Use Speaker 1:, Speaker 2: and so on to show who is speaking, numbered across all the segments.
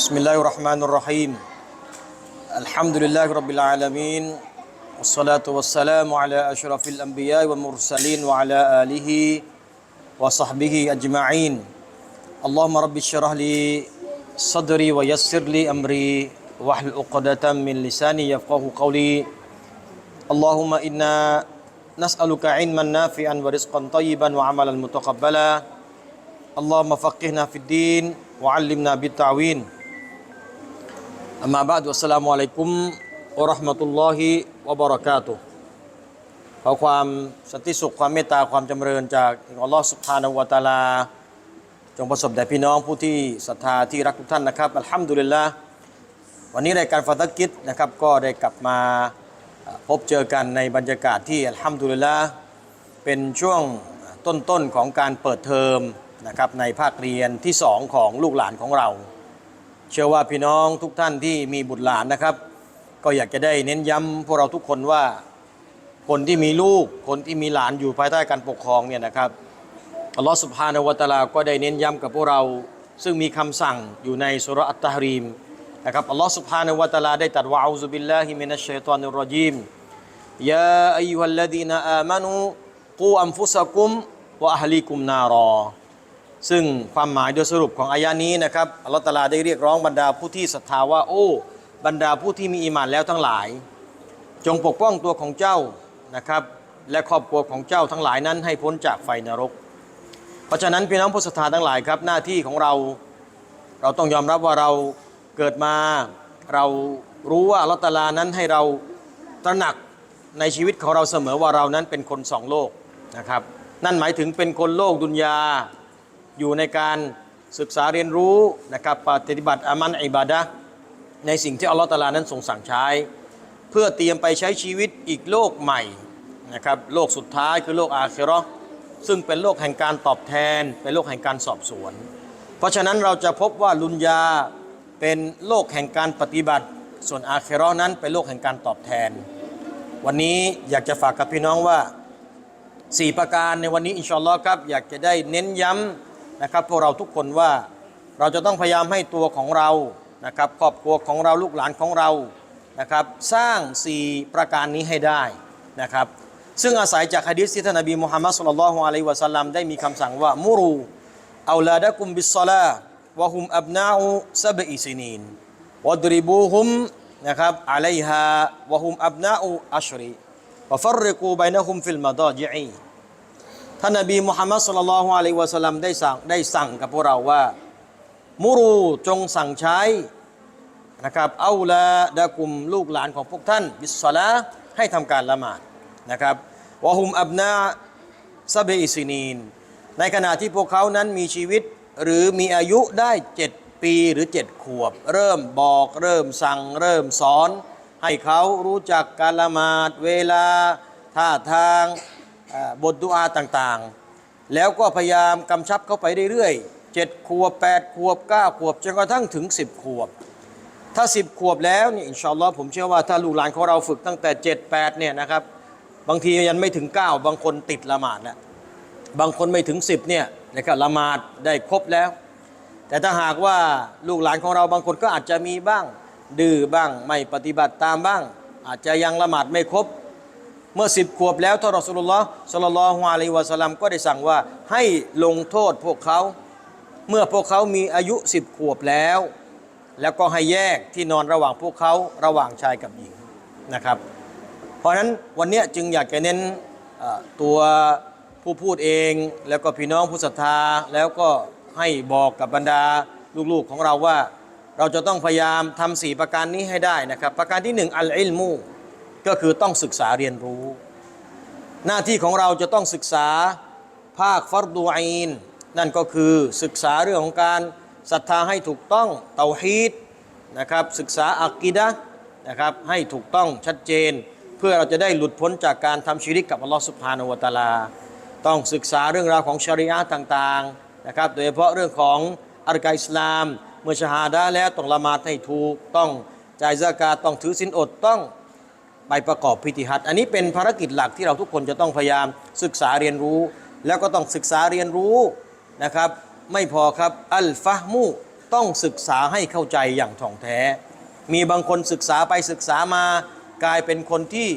Speaker 1: بسم الله الرحمن الرحيم الحمد لله رب العالمين والصلاة والسلام على أشرف الأنبياء والمرسلين وعلى آله وصحبه أجمعين اللهم رب اشرح لي صدري ويسر لي أمري واحلل عقدة من لساني يفقه قولي اللهم إنا نسألك علما نافعا ورزقا طيبا وعملا متقبلا اللهم فقهنا في الدين وعلمنا بالتعوين أما بعد والسلام عليكم ورحمة الله وبركاته ขอความสันติสุขความเมตตาความจำเริญจากอัลลอฮฺสุบฮานาวะตะอาลา จงประสบแด่พี่น้องผู้ที่ศรัทธาที่รักทุกท่านนะครับอัลฮัมดุลิลละวันนี้รายการฟาตะกิจนะครับก็ได้กลับมาเอ่อพบเจอกันในบรรยากาศที่อัลฮัมดุลิลละเป็นช่วงต้นๆของการเปิดเทอมนะครับในภาคเรียนที่สองของลูกหลานของเรา เชื่อว่าพี่น้องทุกท่านที่มีบุตรหลานนะครับ ก็อยากจะได้เน้นย้ำพวกเราทุกคนว่าคนที่มีลูกคนที่มีหลานอยู่ภายใต้การปกครองเนี่ยนะครับอัลลอฮฺสุบฮานาวะตะอาลาก็ได้เน้นย้ำกับพวกเรา ซึ่งมีคำสั่งอยู่ในสุรอัตตะฮรีมนะครับอัลลอฮฺสุบฮานาวะตะอาลาได้ตรัสว่าอูซุบิลลาฮิมินัชชัยฏอนิรจีมยาอัยยุฮัลลดีนอามานูกูอัมฟุสะกุมวะอะฮลีกุมนารอ ซึ่งความหมายโดยสรุปของอายะนี้นะครับอัลลอฮฺตาลาได้เรียกร้องบรรดาผู้ที่ศรัทธาว่าโอ้ บรรดาผู้ที่มีอีมานแล้วทั้งหลาย จงปกป้องตัวของเจ้านะครับและครอบครัวของเจ้าทั้งหลายนั้นให้พ้นจากไฟนรก เพราะฉะนั้นพี่น้องผู้ศรัทธาทั้งหลายครับหน้าที่ของเรา เราต้องยอมรับว่าเราเกิดมาเรารู้ว่าลอฮฺตาลานั้นให้เราตระหนักในชีวิตของเราเสมอว่าเรานั้นเป็นคนสองโลกนะครับนั่นหมายถึงเป็นคนโลกดุนยา อยู่ในการศึกษาเรียนรู้นะครับปฏิบัติอามันอิบาดะในสิ่งที่อัลลอฮฺตาลานั้นทรงสั่งใช้ เพื่อเตรียมไปใช้ชีวิตอีกโลกใหม่นะครับโลกสุดท้ายคือโลกอาคิราะห์ซึ่งเป็นโลกแห่งการตอบแทน เป็นโลกแห่งการสอบสวน เพราะฉะนั้นเราจะพบว่าลุนยาเป็นโลกแห่งการปฏิบัติ ส่วนอาคิเราะห์นั้นเป็นโลกแห่งการตอบแทน วันนี้อยากจะฝากกับพี่น้องว่าสี่ประการในวันนี้อินชาอัลลอฮ์ครับ อยากจะได้เน้นย้ำ นะครับพวกเราทุกคนว่าเราจะต้องพยายามให้ตัวของเรานะครับครอบครัวของเราลูกหลานของเรานะครับสร้างสี่ประการนี้ให้ได้นะครับซึ่งอาศัยจากฮะดีษที่ท่านนบีมุฮัมมัดสุลลัลฮุอะลัยฮิวะสัลลัมได้มีคำสั่งว่ามุรูเอาลาดะกุมบิสซาลาวะฮุมอับนาอูซับอิซินีนวัดริบูฮุมนะครับอะลัยฮาวะฮุมอับนาอูอัชรีวะฟัรริกูบัยนะฮุมฟิลมาดาจิอี ท่านนบีมุฮัมมัดสุลลัลฮุอะลัยฮิวะสัลลัมได้สั่งได้สั่งกับพวกเราว่า มุรูจงสั่งใช้นะครับเอาละดะกุมลูกหลานของพวกท่าน บิสซาลาให้ทำการละหมาดนะครับวะฮุมอับนาซะเบอิซินีน ในขณะที่พวกเขานั้นมีชีวิตหรือมีอายุได้เจ็ดปีหรือเจ็ดขวบ เริ่มบอกเริ่มสั่งเริ่มสอน ให้เขารู้จักการละหมาดเวลาท่าทาง บทดุอาต่างๆ แล้วก็พยายามกำชับเขาไปเรื่อยๆเจ็ดขวบแปดขวบเก้าขวบจนกระทั่งถึงสิบขวบ ถ้าสิบขวบแล้วเนี่ยอินชาอัลลอฮ์ผมเชื่อว่าถ้าลูกหลานของเราฝึกตั้งแต่เจ็ดแปดเนี่ยนะครับบางทียังไม่ถึงเก้าบางคนติดละหมาดแล้วบางคนไม่ถึงสิบเนี่ยนะครับละหมาดได้ครบแล้ว แต่ถ้าหากว่าลูกหลานของเราบางคนก็อาจจะมีบ้างดื้อบ้างไม่ปฏิบัติตามบ้าง อาจจะยังละหมาดไม่ครบ เมื่อสิบขวบแล้วท่านรอสุลลอฮ์สลลัลลอฮุอะลัยวะสลัมก็ได้สั่งว่าให้ลงโทษพวกเขา เมื่อพวกเขามีอายุสิบขวบแล้ว แล้วก็ให้แยกที่นอนระหว่างพวกเขาระหว่างชายกับหญิงนะครับ เพราะฉะนั้นวันนี้จึงอยากจะเน้นตัวผู้พูดเอง แล้วก็พี่น้องผู้ศรัทธาแล้วก็ให้บอกกับบรรดาลูกๆของเราว่า เราจะต้องพยายามทำสี่ประการนี้ให้ได้นะครับ ประการที่หนึ่งอัลอิลมู ก็คือต้องศึกษาเรียนรู้ หน้าที่ของเราจะต้องศึกษาภาคฟัรดูอีนนั่นก็คือศึกษาเรื่องของการศรัทธาให้ถูกต้องเตาฮีดนะครับศึกษาอักีดะนะครับให้ถูกต้องชัดเจน เพื่อเราจะได้หลุดพ้นจากการทำชีริกกับอัลลอฮฺสุบฮานาวตาลา ต้องศึกษาเรื่องราวของชริอะต่างๆนะครับโดยเฉพาะเรื่องของอัลกาอิสลาม เมื่อชาฮาดะแล้วต้องละหมาดให้ถูกต้องจ่ายซะกาตต้องถือศีลอดต้อง ไปประกอบพิธีฮัจญ์อันนี้เป็นภารกิจหลักที่เราทุกคนจะต้องพยายามศึกษาเรียนรู้ แล้วก็ต้องศึกษาเรียนรู้นะครับ ไม่พอครับอัลฟะห์มูต้องศึกษาให้เข้าใจอย่างถ่องแท้ มีบางคนศึกษาไปศึกษามากลายเป็นคนที่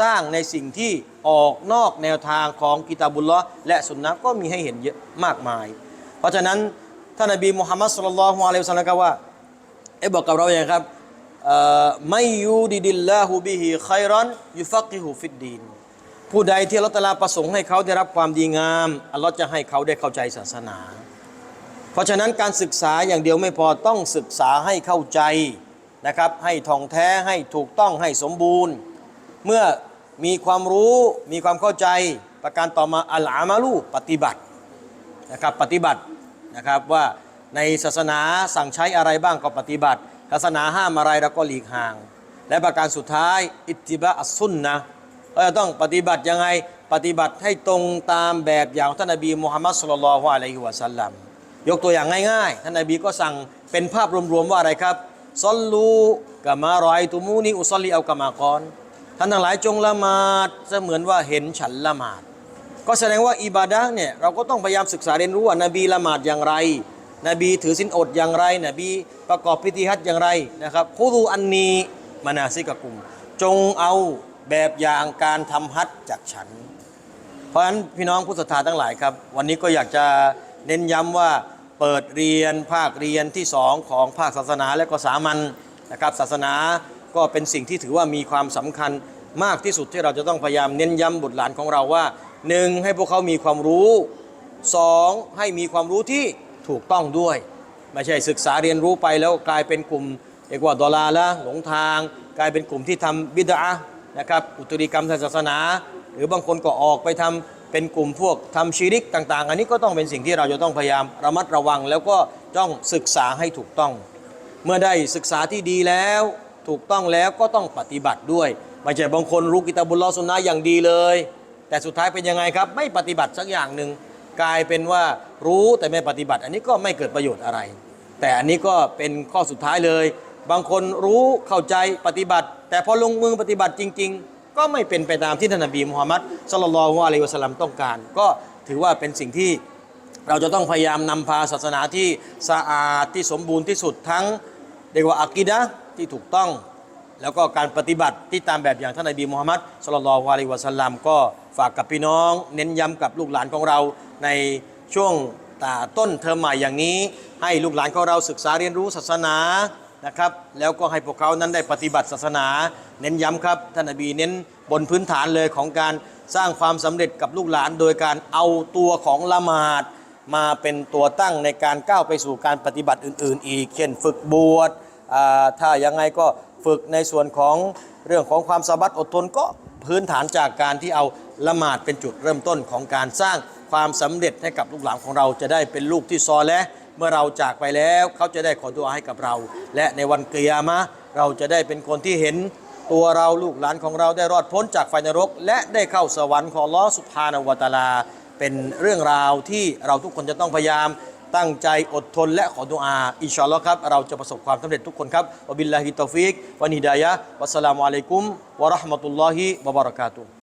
Speaker 1: สร้างในสิ่งที่ออกนอกแนวทางของกิตาบุลลอฮ์และสุนนะก็มีให้เห็นเยอะมากมาย เพราะฉะนั้นท่านนบีมุฮัมมัดสุลลัลลอฮุอะลัยฮิวะสัลลัมก็ว่าเอ้บอกกับเราอย่างครับ ไม่ยูดิดิลลาฮูบิฮิไครอนยุฟักิฮูฟิดดีนผู้ใดที่อัลตาลาประสงค์ให้เขาได้รับความดีงามอัลลอฮ์จะให้เขาได้เข้าใจศาสนา เพราะฉะนั้นการศึกษาอย่างเดียวไม่พอต้องศึกษาให้เข้าใจนะครับ ให้ท่องแท้ให้ถูกต้องให้สมบูรณ์ เมื่อมีความรู้มีความเข้าใจประการต่อมาอัลอามาลูปฏิบัตินะครับปฏิบัตินะครับว่าในศาสนาสั่งใช้อะไรบ้างก็ปฏิบัติ ศาสนาห้ามอะไรเราก็หลีกห่าง และประการสุดท้าย อิติบะอัสซุนนะเราจะต้องปฏิบัติยังไงปฏิบัติให้ตรงตามแบบอย่างท่านนบีมุฮัมมัดสุลลัลฮุอะลัยฮิวะสัลลัมยกตัวอย่างง่ายๆ ท่านนบีก็สั่งเป็นภาพรวมๆว่าอะไรครับซอลลูกามารอยตุมูนีอุซอลีเอากามากรท่านทั้งหลายจงละหมาดเสมือนว่าเห็นฉันละหมาด ก็แสดงว่าอิบาดะเนี่ยเราก็ต้องพยายามศึกษาเรียนรู้ว่านบีละหมาดอย่างไร นบีถือสินอดอย่างไร นบีประกอบพิธีฮัจญ์อย่างไรนะครับคูดูอันนีมานาซิกะกุม จงเอาแบบอย่างการทำฮัจจากฉัน เพราะฉะนั้นพี่น้องผู้ศรัทธาทั้งหลายครับ วันนี้ก็อยากจะเน้นย้ำว่าเปิดเรียนภาคเรียนที่สองของภาคศาสนาและก็สามัญนะครับศาสนาก็เป็นสิ่งที่ถือว่ามีความสำคัญมากที่สุดที่เราจะต้องพยายามเน้นย้ำบุตรหลานของเราว่าหนึ่งให้พวกเขามีความรู้สองให้มีความรู้ที่ ถูกต้องด้วย ไม่ใช่ศึกษาเรียนรู้ไปแล้วกลายเป็นกลุ่มเรียกว่าดอลาละหลงทาง กลายเป็นกลุ่มที่ทำบิดานะครับอุตริกรรมทางศาสนา หรือบางคนก็ออกไปทำเป็นกลุ่มพวกทำชีริกต่าง ๆ อันนี้ก็ต้องเป็นสิ่งที่เราจะต้องพยายามระมัดระวัง แล้วก็ต้องศึกษาให้ถูกต้อง เมื่อได้ศึกษาที่ดีแล้วถูกต้องแล้วก็ต้องปฏิบัติด้วยไม่ใช่บางคนรู้กิตาบุลลอสุนนะอย่างดีเลย แต่สุดท้ายเป็นยังไงครับ ไม่ปฏิบัติสักอย่างหนึ่ง กลายเป็นว่ารู้แต่ไม่ปฏิบัติ อันนี้ก็ไม่เกิดประโยชน์อะไร แต่อันนี้ก็เป็นข้อสุดท้ายเลย บางคนรู้เข้าใจปฏิบัติ แต่พอลงมือปฏิบัติจริง ๆ ก็ไม่เป็นไปตามที่ท่านนบีมุฮัมมัดสลลัลลอฮุอะลัยวะสัลลัมต้องการ ก็ถือว่าเป็นสิ่งที่เราจะต้องพยายามนำพาศาสนาที่สะอาดที่สมบูรณ์ที่สุดทั้งเรียกว่าอักีดะที่ถูกต้อง แล้วก็การปฏิบัติที่ตามแบบอย่างท่านนบีมุฮัมมัดสุลลัลลอฮุอะลัยฮิวะสัลลัมก็ฝากกับพี่น้อง เน้นย้ำกับลูกหลานของเรา ในช่วงตาต้นเทอมใหม่อย่างนี้ ให้ลูกหลานของเราศึกษาเรียนรู้ศาสนานะครับแล้วก็ให้พวกเขานั้นได้ปฏิบัติศาสนา เน้นย้ำครับท่านนบีเน้นบนพื้นฐานเลยของการสร้างความสำเร็จกับลูกหลาน โดยการเอาตัวของละหมาด มาเป็นตัวตั้งในการก้าวไปสู่การปฏิบัติอื่น ๆ อีก เช่นฝึกบวชถ้ายังไงก็ฝึกในส่วนของเรื่องของความสาบัดอดทนก็พื้นฐานจากการที่เอาละหมาดเป็นจุดเริ่มต้นของการสร้าง ความสำเร็จให้กับลูกหลานของเราจะได้เป็นลูกที่ซอและ เมื่อเราจากไปแล้วเขาจะได้ขอดุอาให้กับเรา และในวันเกียามะเราจะได้เป็นคนที่เห็นตัวเราลูกหลานของเราได้รอดพ้นจากไฟนรก และได้เข้าสวรรค์ของลอสุบฮานวตาลา เป็นเรื่องราวที่เราทุกคนจะต้องพยายามตั้งใจอดทนและขอดุอาอินชาอัลลอฮ์ครับ เราจะประสบความสำเร็จทุกคนครับวบิลลาฮิตตอฟิกวะนิดายะวัสสลามุอะลัยกุมวะราะห์มะตุลลอฮิวะบะเราะกาตุฮ์